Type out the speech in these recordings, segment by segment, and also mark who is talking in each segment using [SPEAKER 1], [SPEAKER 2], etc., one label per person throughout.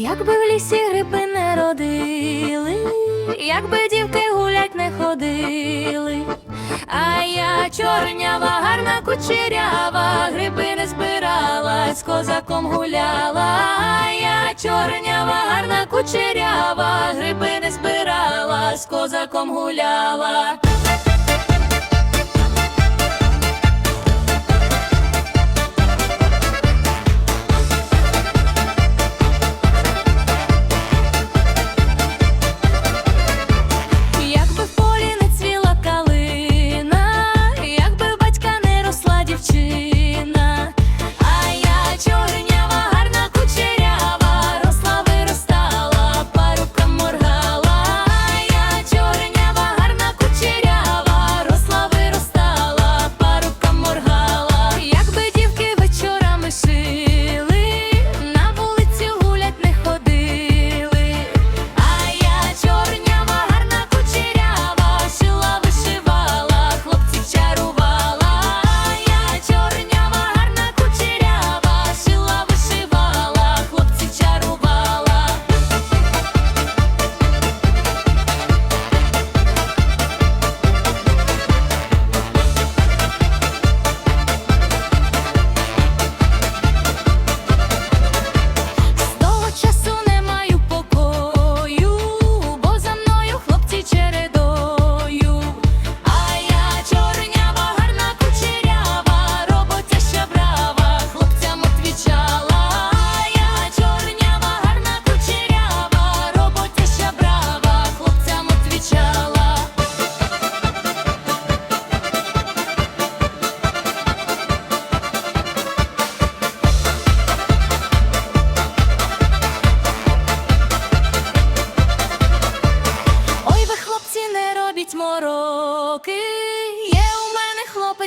[SPEAKER 1] Якби в лісі гриби не родили, якби дівки гулять не ходили, а я чорнява, гарна кучерява, гриби не збирала, з козаком гуляла, а я чорнява, гарна кучерява, гриби не збирала, з козаком гуляла. me.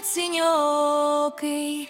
[SPEAKER 1] синьокий